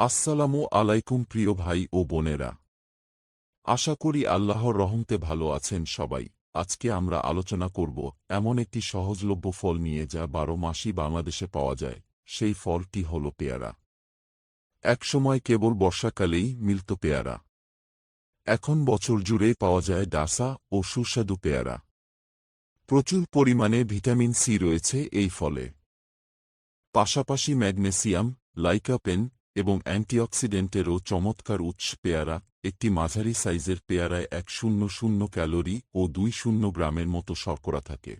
আসসালামু আলাইকুম প্রিয় ভাই ও বোনেরা। আশা করি আল্লাহর রহমতে ভালো আছেন সবাই। আজকে আমরা আলোচনা করব এমন একটি সহজলভ্য ফল নিয়ে যা বারো মাসই বাংলাদেশে পাওয়া যায়। সেই ফলটি হল পেয়ারা। একসময় কেবল বর্ষাকালেই মিলত পেয়ারা। এখন বছর জুড়ে পাওয়া যায় ডাসা ও সুস্বাদু পেয়ারা। প্রচুর পরিমাণে ভিটামিন সি রয়েছে এই ফলে। পাশাপাশি ম্যাগনেসিয়াম, লাইকাপেন এবং অ্যান্টিঅক্সিডেন্টেরও চমৎকার উৎস পেয়ারা, একটি মাঝারি সাইজের পেয়ারায় এক শূন্য শূন্য ক্যালোরি ও দুই শূন্য গ্রামের মতো শর্করা থাকে।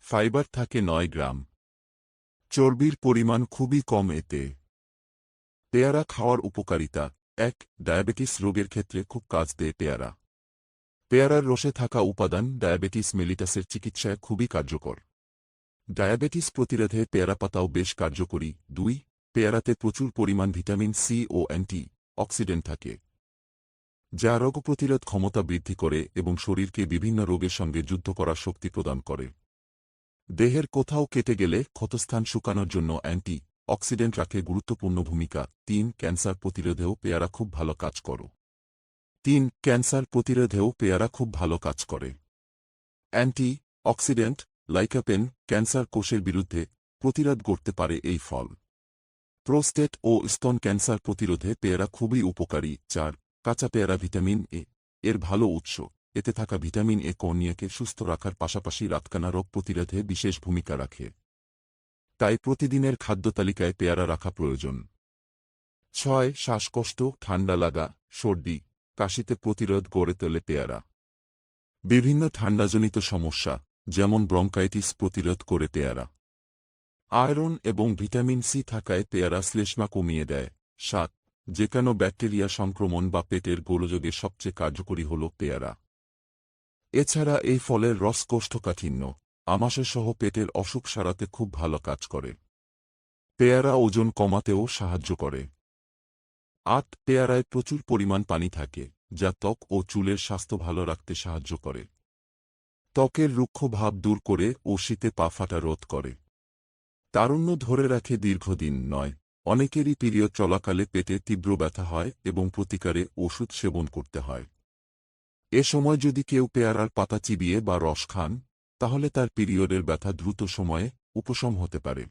ফাইবার থাকে নয় গ্রাম। চর্বির পরিমাণ খুবই কম এতে। পেয়ারা খাওয়ার উপকারিতা, এক, ডায়াবেটিস রোগের ক্ষেত্রে খুব কাজ দেয় পেয়ারা। পেয়ারার রসে থাকা উপাদান ডায়াবেটিস মেলিটাসের চিকিৎসায় খুবই কার্যকর। ডায়াবেটিস প্রতিরোধে পেয়ারা পাতাও বেশ কার্যকরী। দুই পেয়ারাতে প্রচুর পরিমাণ ভিটামিন সি ও অ্যান্টি অক্সিডেন্ট থাকে, যা রোগ প্রতিরোধ ক্ষমতা বৃদ্ধি করে এবং শরীরকে বিভিন্ন রোগের সঙ্গে যুদ্ধ করার শক্তি প্রদান করে। দেহের কোথাও কেটে গেলে ক্ষতস্থান শুকানোর জন্য অ্যান্টি অক্সিডেন্ট রাখে গুরুত্বপূর্ণ ভূমিকা। তিন, ক্যান্সার প্রতিরোধেও পেয়ারা খুব ভালো কাজ করো। তিন, ক্যান্সার প্রতিরোধেও পেয়ারা খুব ভালো কাজ করে। অ্যান্টি অক্সিডেন্ট, লাইকাপেন ক্যান্সার কোষের বিরুদ্ধে প্রতিরোধ করতে পারে এই ফল। প্রোস্টেট ও স্তন ক্যান্সার প্রতিরোধে পেয়ারা খুবই উপকারী। চার, কাঁচা পেয়ারা ভিটামিন এ, এর ভালো উৎস। এতে থাকা ভিটামিন এ কর্নিয়াকে সুস্থ রাখার পাশাপাশি রাতকানা রোগ প্রতিরোধে বিশেষ ভূমিকা রাখে। তাই প্রতিদিনের খাদ্য তালিকায় পেয়ারা রাখা প্রয়োজন। ছয়, শ্বাসকষ্ট, ঠান্ডা লাগা, সর্দি, কাশিতে প্রতিরোধ গড়ে তোলে পেয়ারা। বিভিন্ন ঠান্ডাজনিত সমস্যা, যেমন ব্রঙ্কাইটিস প্রতিরোধ করে পেয়ারা। আয়রন এবং ভিটামিন সি থাকায় পেয়ারা শ্লেষ্মা কমিয়ে দেয়। সাত, যে কোনো ব্যাকটেরিয়া সংক্রমণ বা পেটের গোলযোগে সবচেয়ে কার্যকরী হল পেয়ারা। এছাড়া এই ফলের রস কোষ্ঠকাঠিন্য, আমাশয়সহ পেটের অসুখ সারাতে খুব ভালো কাজ করে। পেয়ারা ওজন কমাতেও সাহায্য করে। আট, পেয়ারায় প্রচুর পরিমাণ পানি থাকে, যা ত্বক ও চুলের স্বাস্থ্য ভালো রাখতে সাহায্য করে। ত্বকের রুক্ষ ভাব দূর করে ও শীতে পা ফাটা রোধ করে। তারুণ্য ধরে রাখে দীর্ঘদিন নয়। অনেকেরই পিরিয়ড চলাকালে পেটে তীব্র ব্যথা হয় এবং প্রতিকারে ওষুধ সেবন করতে হয়। এ সময় যদি কেউ পেয়ারার পাতা চিবিয়ে বা রস খান, তাহলে তার পিরিয়ডের ব্যথা দ্রুত সময়ে উপশম হতে পারে।